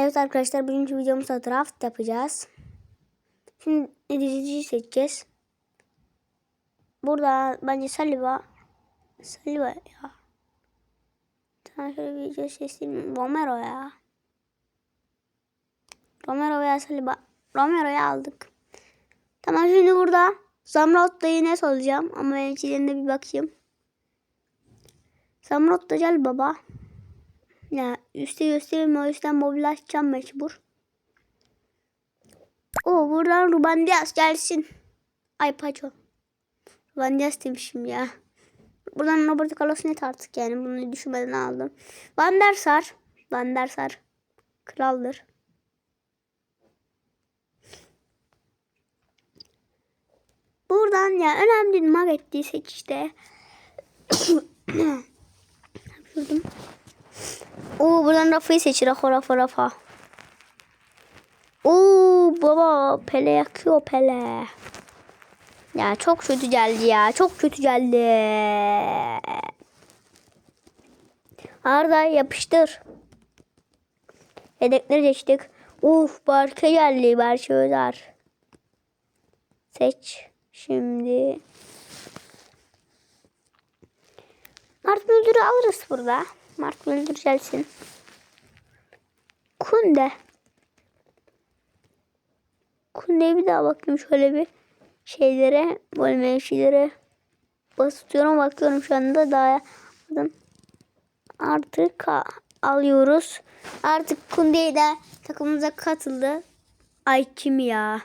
Evet arkadaşlar bugünkü videomuzda draft yapacağız. Şimdi editiciyi seçeceğiz. Burada bence Saliba. Saliba ya. Tamam şöyle bir video seçeyim. Romero ya. Romero veya Saliba. Romero'yu aldık. Tamam şimdi burada Zamrot da yine soracağım. Ama ben içlerine bir bakayım. Zamrot da gel baba. Ya üstte göstereyim o yüzden mobil açacağım mecbur. O buradan Ruben Diaz gelsin. Ay paço. Ruben Diaz demişim ya. Buradan Roberto Carlos net artık yani bunu düşünmeden aldım. Van der Sar. Van der Sar. Kraldır. Buradan ya önemli Magettiysek işte. Yapıyordum. Buradan Rafa'yı seç. Rafa Rafa. Oo baba Pele yakıyor Pele. Ya çok kötü geldi ya. Çok kötü geldi. Arda yapıştır. Yedekleri geçtik. Uf Barka geldi. Barka Özer. Seç. Şimdi. Mart Müldür'ü alırız burada. Mart Müldür gelsin. Kunde. Kunde'ye bir daha bakayım şöyle bir şeylere. Böyle mevkilere basıyorum. Bakıyorum şu anda daha yapmadım. Artık alıyoruz. Artık Kunde'yi de takımımıza katıldı. Ay kim ya?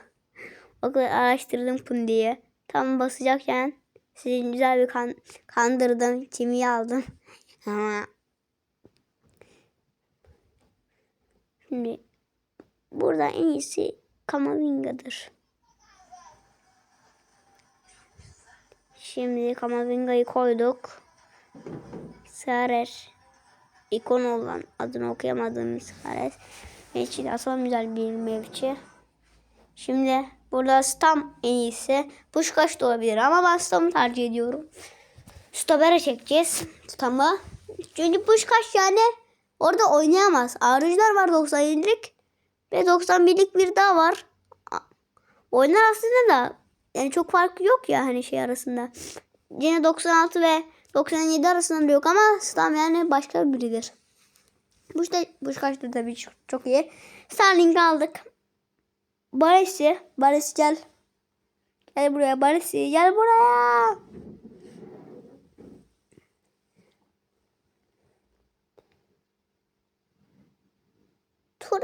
Kadar araştırdım Kunde'yi. Tam basacakken sizi güzel bir kan kandırdım. Kimi aldım. Ama Şimdi burada en iyisi Kamavinga'dır. Şimdi Kamavinga'yı koyduk. Sarer ikon olan adını okuyamadığım Sarer. De asıl güzel bir mevki. Şimdi burada Stam en iyisi. Puşkaş da olabilir ama ben Stam'ı tercih ediyorum. Stoper'e çekeceğiz Stam'ı. Çünkü Puşkaş yani orada oynayamaz. Ağrıcılar var 97'lik ve 91'lik bir daha var. Oynar aslında da yani çok fark yok ya hani şey arasında. Yine 96 ve 97 arasında da yok ama Stam yani başka biridir. Bu işte Puşkaş da tabii çok, çok iyi. Starlink aldık. Baresi. Baresi gel. Gel buraya Baresi. Gel buraya.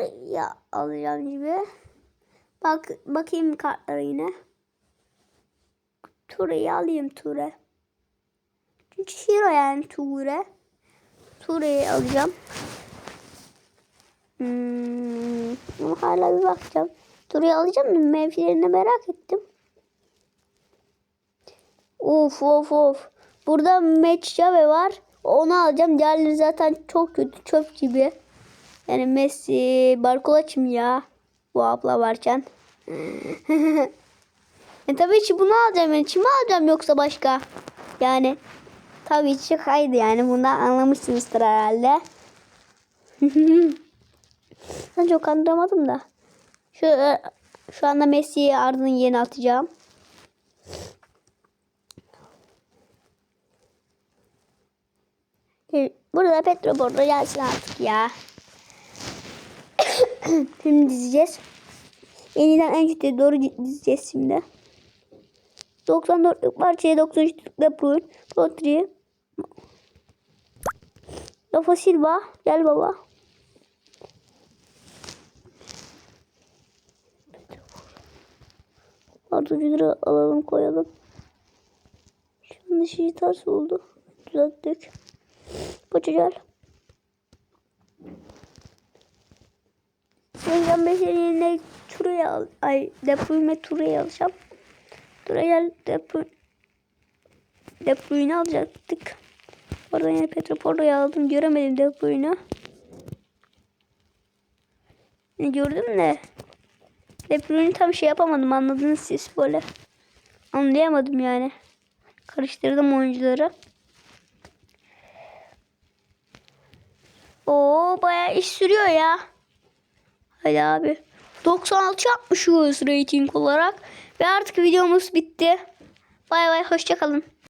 Turaya alacağım gibi. Bak bakayım kartlara yine. Ture'yi alayım Ture. Çünkü hero yani Ture. Ture'yi alacağım. Hmm, ama hala bir bakacağım. Ture'yi alacağım da mevkilerini merak ettim. Of of of. Burada Metcave var. Onu alacağım. Diğerleri zaten çok kötü çöp gibi. Yani Messi, Barkolaç'ım ya. Bu abla varken. e tabii ki bunu alacağım. Yani kimi alacağım yoksa başka? Yani tabii ki haydi yani bundan anlamışsınızdır herhalde. ben çok anlamadım da. Şu şu anda Messi'yi ardından yeni atacağım. Burada Petro burada gelsin artık ya. Film dizeceğiz. Yeniden en kötüye doğru dizeceğiz şimdi. 94'lük parçaya 93'lük De Bruyne. Rodri. Rafa Silva. Gel baba. Arducuları alalım koyalım. Anda şey ters oldu. Düzelttik. Paça gel. 85 yerine Tura'ya al. Ay Depruyme Tura'ya alacağım. Tura'ya Depruyme Depruyne alacaktık. Oradan yine Petroporro'yu aldım. Göremedim Depruyne. Ne gördüm de. Depruyne'i tam şey yapamadım. Anladınız siz böyle. Anlayamadım yani. Karıştırdım oyuncuları. Oo bayağı iş sürüyor ya. Hadi abi. 96 yapmışız rating olarak. Ve artık videomuz bitti. Bay bay hoşçakalın.